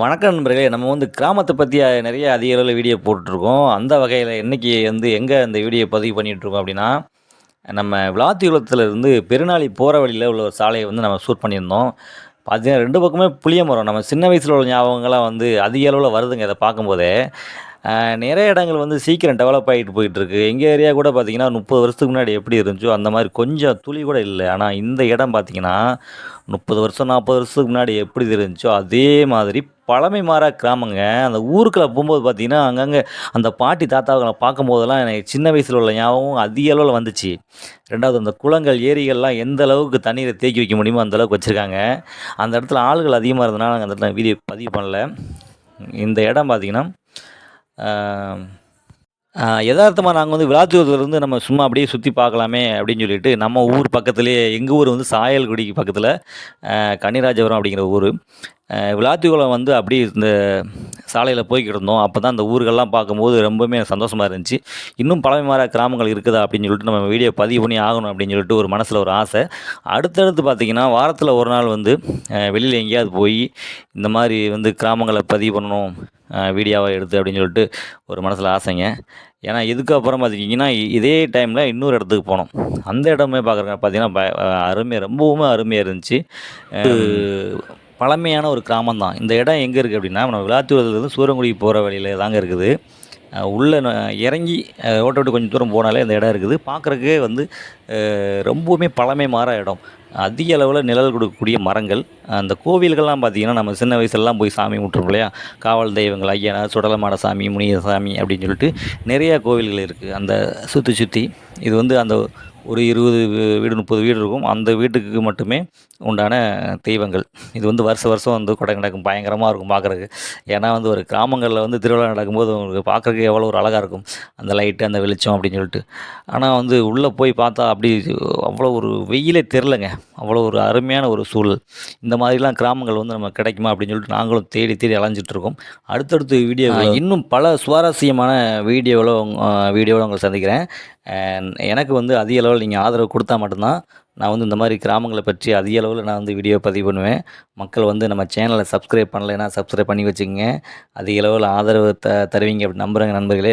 வணக்கம் நண்பர்களே. நம்ம வந்து கிராமத்தை பற்றி நிறைய அதிக அளவில் வீடியோ போட்டிருக்கோம் அந்த வகையில் இன்றைக்கி வந்து எங்கே இந்த வீடியோ பதிவு பண்ணிகிட்ருக்கோம் அப்படின்னா நம்ம விளாத்திகுளத்தில் இருந்து பெருநாளி போகிற வழியில் உள்ள ஒரு சாலையை வந்து நம்ம ஷூட் பண்ணியிருந்தோம். பார்த்தீங்கன்னா ரெண்டு பக்கமே புளிய மரம். நம்ம சின்ன வயசில் உள்ள ஞாபகங்கள்லாம் வந்து அதிக அளவில் வருதுங்க. இதை பார்க்கும்போதே நிறைய இடங்கள் வந்து சீக்கிரம் டெவலப் ஆகிட்டு போயிட்டுருக்கு. எங்கள் ஏரியா கூட பார்த்தீங்கன்னா முப்பது வருஷத்துக்கு முன்னாடி எப்படி இருந்துச்சோ அந்த மாதிரி கொஞ்சம் துளி கூட இல்லை. ஆனால் இந்த இடம் பார்த்தீங்கன்னா முப்பது வருஷம் நாற்பது வருஷத்துக்கு முன்னாடி எப்படி இருந்துச்சோ அதே மாதிரி பழமை மாறா கிராமங்க. அந்த ஊருக்குள்ள போகும்போது பார்த்திங்கன்னா அங்கங்கே அந்த பாட்டி தாத்தாக்களை பார்க்கும்போதெல்லாம் எனக்கு சின்ன வயசில் உள்ள ஞாபகம் அதிக அளவில் வந்துச்சு. ரெண்டாவது அந்த குளங்கள் ஏரிகள்லாம் எந்த அளவுக்கு தண்ணீரை தேக்கி வைக்க முடியுமோ அந்த அளவுக்கு வச்சுருக்காங்க. அந்த இடத்துல ஆளுகள் அதிகமாக இருந்ததுனால நாங்கள் அந்த இடத்துல வீடியோ பதிவு பண்ணல. இந்த இடம் பார்த்திங்கன்னா யதார்த்தமாக நாங்கள் வந்து விளாத்தூர்லேருந்து நம்ம சும்மா அப்படியே சுற்றி பார்க்கலாமே அப்படின்னு சொல்லிட்டு நம்ம ஊர் பக்கத்துலேயே எங்கள் ஊர் வந்து சாயல்குடிக்கு பக்கத்தில் கன்னிராஜபுரம் அப்படிங்கிற ஊர். விளாத்திக்குளம் வந்து அப்படி இந்த சாலையில் போய்கிட்டு இருந்தோம். அப்போ தான் இந்த ஊர்கள்லாம் பார்க்கும்போது ரொம்பவுமே சந்தோஷமாக இருந்துச்சு. இன்னும் பழமைமாற கிராமங்கள் இருக்குதா அப்படின்னு சொல்லிட்டு நம்ம வீடியோ பதிவு பண்ணி ஆகணும் அப்படின்னு சொல்லிட்டு ஒரு மனசில் ஒரு ஆசை. அடுத்தடுத்து பார்த்திங்கன்னா வாரத்தில் ஒரு நாள் வந்து வெளியில் எங்கேயாவது போய் இந்த மாதிரி வந்து கிராமங்களை பதிவு பண்ணணும் வீடியோவை எடுத்து அப்படின்னு சொல்லிட்டு ஒரு மனசில் ஆசைங்க. ஏன்னா இதுக்கப்புறம் பார்த்திங்கன்னா இதே டைமில் இன்னொரு இடத்துக்கு போனோம். அந்த இடமே பார்க்குறங்க பார்த்தீங்கன்னா ப அருமை ரொம்பவுமே அருமையாக இருந்துச்சு. பழமையான ஒரு கிராமம் தான் இந்த இடம் எங்கே இருக்குது அப்படின்னா நம்ம விளாத்தூர்லேருந்து சூரங்குடி போகிற வழியில் தாங்க இருக்குது. உள்ளே ந- இறங்கி ரோட்டை விட்டு கொஞ்சம் தூரம் போனாலே அந்த இடம் இருக்குது. பார்க்குறக்கே வந்து ரொம்பவுமே பழமை மாற இடம். அதிக அளவில் நிழல் கொடுக்கக்கூடிய மரங்கள். அந்த கோவில்கள்லாம் பார்த்திங்கன்னா நம்ம சின்ன வயசுலலாம் போய் சாமி கும்பிட்ருப்போம் இல்லையா? காவல் தெய்வங்கள் ஐயனார் சுடலமாட சாமி முனிய சாமி அப்படின்னு சொல்லிட்டு நிறையா கோவில்கள் இருக்குது அந்த சுற்றி சுற்றி இது வந்து அந்த ஒரு இருபது வீ- வீடு முப்பது வீடு இருக்கும். அந்த வீட்டுக்கு மட்டுமே உண்டான தெய்வங்கள். இது வந்து வருஷ வருஷம் வந்து கொடை நடக்கும் பயங்கரமாக இருக்கும் பார்க்குறக்கு ஏன்னா வந்து ஒரு கிராமங்களில் வந்து திருவிழா நடக்கும்போது உங்களுக்கு பார்க்குறக்கு எவ்வளோ ஒரு அழகாக இருக்கும். அந்த லைட்டு அந்த வெளிச்சம் அப்படின்னு சொல்லிட்டு. ஆனால் வந்து உள்ளே போய் பார்த்தா அப்படி அப்படி அவ்வளோ ஒரு வெயிலே தெரிலங்க. அவ்வளோ ஒரு அருமையான ஒரு சூழல். இந்த மாதிரிலாம் கிராமங்கள் வந்து நம்ம கிடைக்குமா அப்படின்னு சொல்லிட்டு நாங்களும் தேடி தேடி அலைஞ்சிட்ருக்கோம் அடுத்தடுத்து வீடியோ இன்னும் பல சுவாரஸ்யமான வீடியோவில் வீடியோவில் உங்களை சந்திக்கிறேன். எனக்கு வந்து அதிக அளவில் நீங்கள் ஆதரவு கொடுத்தா மட்டும்தான் நான் வந்து இந்த மாதிரி கிராமங்களை பற்றி அதிக அளவில் நான் வந்து வீடியோ பதிவு பண்ணுவேன். மக்கள் வந்து நம்ம சேனலை சப்ஸ்கிரைப் பண்ணலைன்னா சப்ஸ்கிரைப் பண்ணி வச்சுக்கோங்க. அதிக அளவில் ஆதரவு த தருவீங்க அப்படி நம்புகிறேங்க நண்பர்களே.